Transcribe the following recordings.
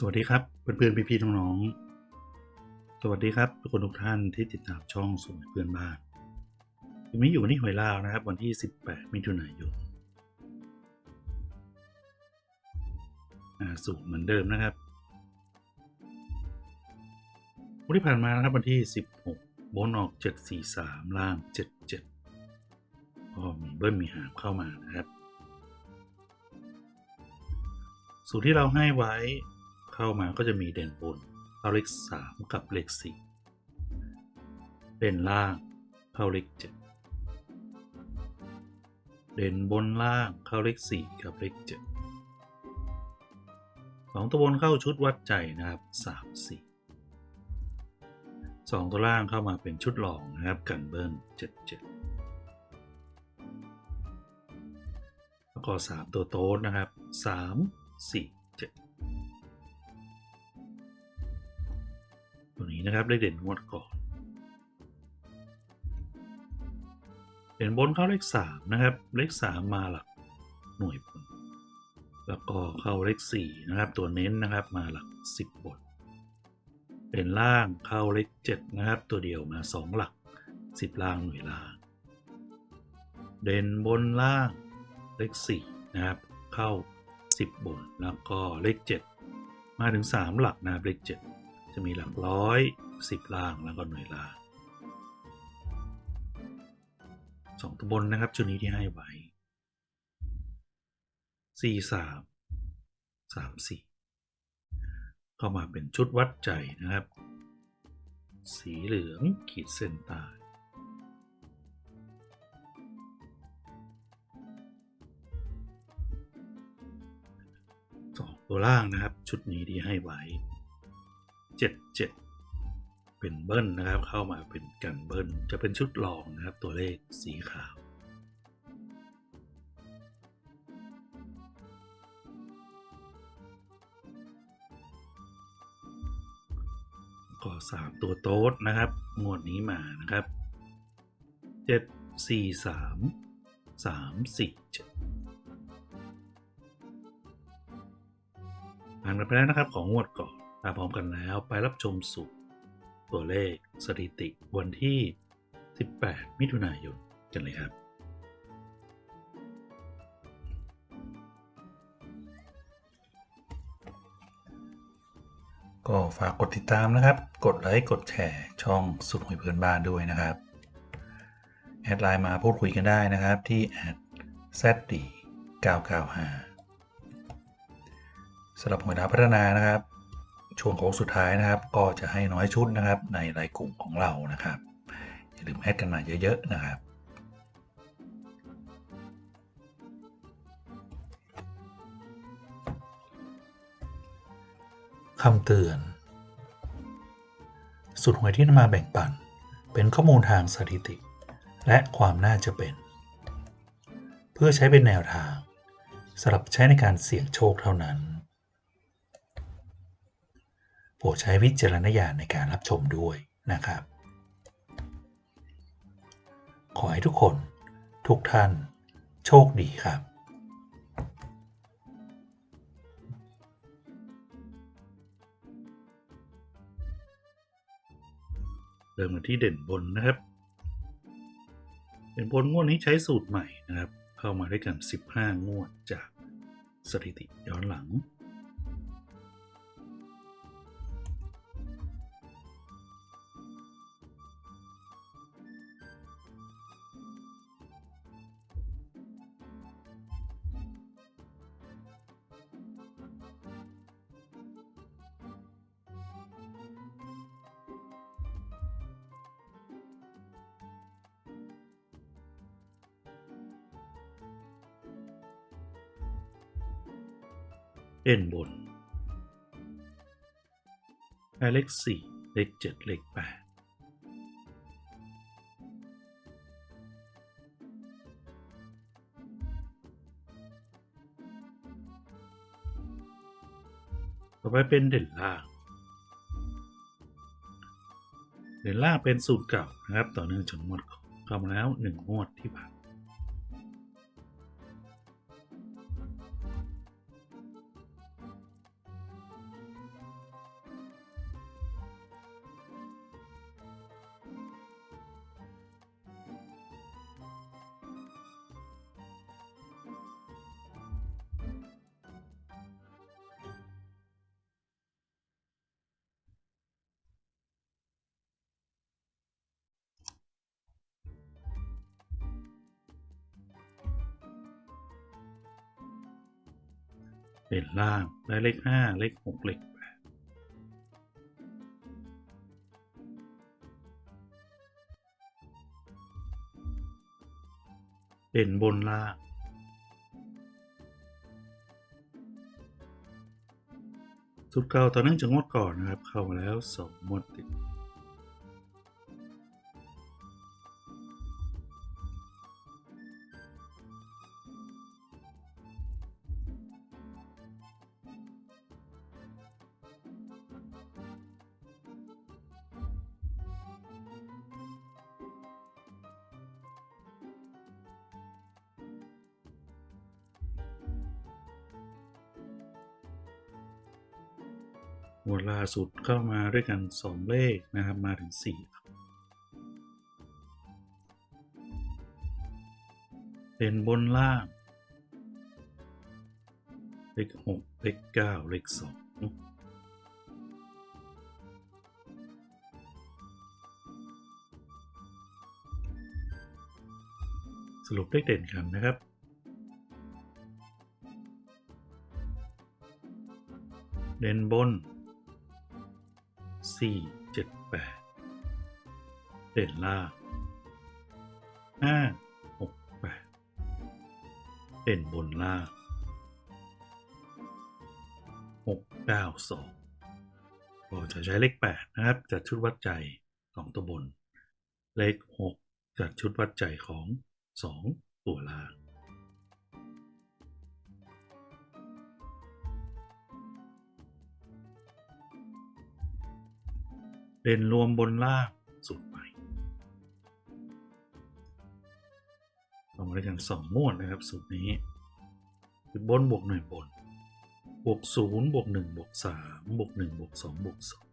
สวัสดีครับเพื่อนๆพี่ๆน้องๆสวัสดีครับทุกคนทุกท่านที่ติดตามช่องสมัยเพื่อนบ้านวันนี้อยู่วันที่หวยลาวนะครับ วันที่ 18 มิถุนายนสูตรเหมือนเดิมนะครับวันที่ผ่านมานะครับวันที่ 16 บนออก 743 ล่าง 77ก็มีเบิ้ลมีหามเข้ามานะครับ สูตรที่เราให้ไว้ เข้ามาก็จะมีเด่นบนเข้าเลขสามกับเลขสี่เด่นล่างเข้าเลขเจ็ดเด่นบนล่างเข้าเลขสี่กับเลขเจ็ดสองตัวบนเข้าชุดวัดใจนะครับสามสี่สองตัวล่างเข้ามาเป็นชุดหลองนะครับกันเบิ้ลเจ็ดเจ็ดแล้วก็สามตัวโต๊ดนะครับสามสี่ นี้นะครับเลขเด่นงวดก่อนเด่นบนเข้าเลขสามนะครับ เลขสามมาหลักหน่วยบนแล้วก็เข้าเลขสี่นะครับ ตัวเน้นนะครับมาหลักสิบบนเด่นล่างเข้าเลขเจ็ดนะครับ ตัวเดียวมาสองหลักสิบล่างหน่วยล่าง เด่นบนล่างเลขสี่นะครับเข้าสิบบน แล้วก็เลขเจ็ดมาถึงสามหลักนะครับเลขเจะมีหลักร้อยสิบล่างแล้วก็หน่วยล่างสองตัวบนนะครับชุดนี้ที่ให้ไว้สี่สามสามสี่เข้ามาเป็นชุดวัดใจนะครับ สีเหลืองขีดเส้นใต้สองตัวล่างนะครับ ชุดนี้ที่ให้ไว้ เจ็ดเจ็ดเป็นเบิ้ลนะครับ เข้ามาเป็นกันเบิ้ลจะเป็นชุดรองนะครับ ตัวเลขสีขาวก็สามตัวโต๊ดนะครับ งวดนี้มานะครับเจ็ดสี่สามสามสี่เจ็ดผ่านกันไปแล้วนะครับของงวดก่อนาพร้อมกันแล้วไปรับชมสูตรตัวเลขสถิติวันที่ 18 มิถุนายนกันเลยครับ ก็ฝากกดติดตามนะครับ กดไลค์ กดแชร์ช่องสุดหวยเพื่อนบ้านด้วยนะครับ แอดไลน์มาพูดคุยกันได้นะครับที่แอด zd 995สำหรับหวยดาวพัฒนานะครับ ช่วงโค้งสุดท้ายนะครับ ก็จะให้น้อยชุดนะครับ ในรายกลุ่มของเรานะครับ อย่าลืมแอดกันมาเยอะๆนะครับคำเตือน สุดหวยที่นำมาแบ่งปัน เป็นข้อมูลทางสถิติ และความน่าจะเป็น เพื่อใช้เป็นแนวทางสำหรับใช้ในการเสี่ยงโชคเท่านั้น รดใช้วิจารณญาณในการรับชมด้วยนะครับ ขอให้ทุกคนทุกท่านโชคดีครับเริ่มกันที่เด่นบนนะครับ เด่นบนงวดนี้ใช้สูตรใหม่นะครับ เข้ามาด้วยกัน 15 งวดจากสถิติย้อนหลัง เด่นบน เลขสี่เลขเจ็ดเลขแปดต่อไปเป็นเด่นล่างเด่นล่างเป็นสูตรเก่านะครับ ต่อเนื่องจากงวดเข้ามาแล้วหนึ่งงวดที่ผ่าน เด่นล่างได้เลขห้าเลขหกเลขแปดเด่นบนล่าง สุดเก่าตอนนั้จะงวดก่อนนะครับ เข้ามาแล้วสองงวดติด งวดล่าสุดเข้ามาด้วยกันสองเลขนะครับ มาถึงสี่เป็นบนล่าง เลขหกเลขเก้าเลขสองสรุปเลขเด่นกันนะครับ เด่นบน สี่เจ็ดแปดเด่นล่างห้าหกแปดเด่นบนล่างหกเก้าสองก็จะใช้เลขแปดนะครับ จัดชุดวัดใจของตัวบน เลขหกจัดชุดวัดใจของสองตัวล่าง เด่นรวมบนล่างสูตรใหม่ลงมาด้วยกันสองงวดนะครับสูตรนี้คือบนบวกหน่วยบนบวกศูนย์บวกหนึ่งบวกสามบวกหนึ่งบวกสองบวกสอง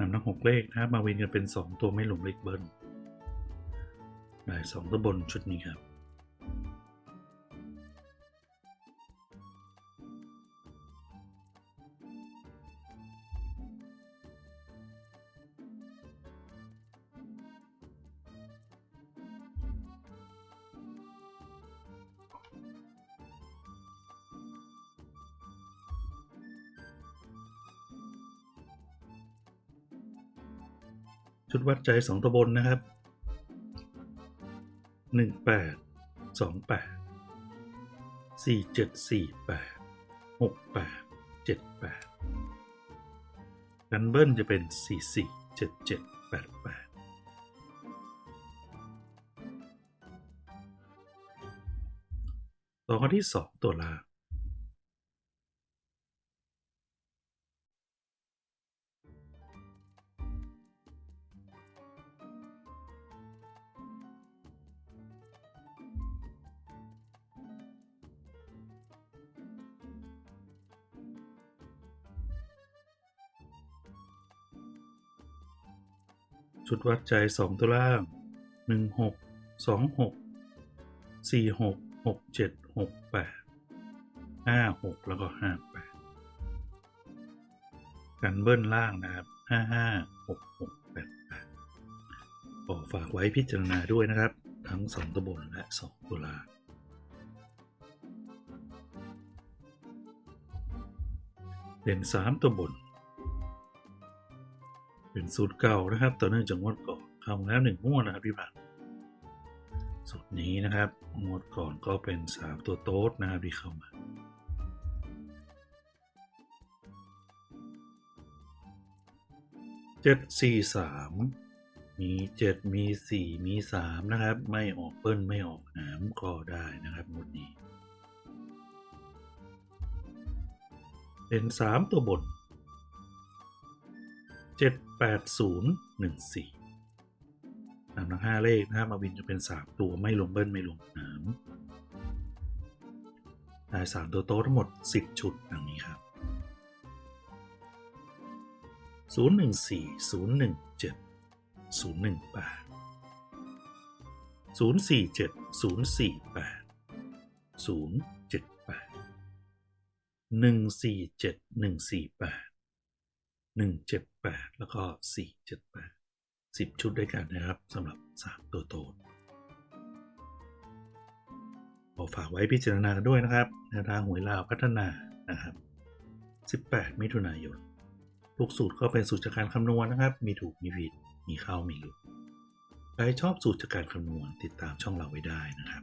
นำทั้งหกเลขนะครับมาวินกันเป็น 2 ตัวไม่หลงเลขเบิ้ลได้สองตัวบนชุดนี้ครับ ชุดวัดใจสองตัวบนนะครับหนึ่งแปดสองแปดสี่เจ็ดสี่แปดหกแปดเจ็ดแปดกันเบิ้ลจะเป็นสี่สี่เจ็ดเจ็ดแปดแปดต่อกันที่สองตัวลา ชุดวัดใจสองตัวล่างหนึ่งหกสองหกสี่หกหกเจ็ดหกแปดห้าหกแล้วก็ห้าแปดกันเบิ้ลล่างนะครับห้าห้าหกหกแปดแปดขอฝากไว้พิจารณาด้วยนะครับ ทั้งสองตัวบนและสองตัวล่างเด่นสามตัวบน เป็นสูตรเก่านะครับต่อเนื่องจากงวดก่อนเข้ามาแล้วหนึ่งงวดนะครับพี่บัตสูตรนี้นะครับงวดก่อนก็เป็นสามตัวโต๊ดนะครับที่เข้ามาเจ็ดสี่สามมีเจ็ดมีสี่มีสามนะครับ ไม่ออกเปิ้ลไม่ออกหนามก็ได้นะครับงวดนี้ เป็นสามตัวบน เจ็ดแปดศูนย์หนึ่งสี่นำทั้งห้าเลขนะครับมาวินจะเป็นสามตัวไม่ลงเบิ้ลไม่ลงหนามได้สามตัวโต๊ะทั้งหมดสิบชุดดังนี้ครับศูนย์หนึ่งสี่ศู นย์หนึ่งเจ็ดแปดแล้วก็สี่เจ็ดแปดสิบชุดด้วยกันนะครับสำหรับสามตัวโตนขอฝากไว้พิจารณากันด้วยนะครับแนวทางหวยลาวพัฒนานะครับ 18 มิถุนายนทุกสูตรก็เป็นสูตรจากการคำนวณนะครับ มีถูกมีผิดมีเข้ามีหลุดใครชอบสูตรจากการคำนวณติดตามช่องเราไว้ได้นะครับ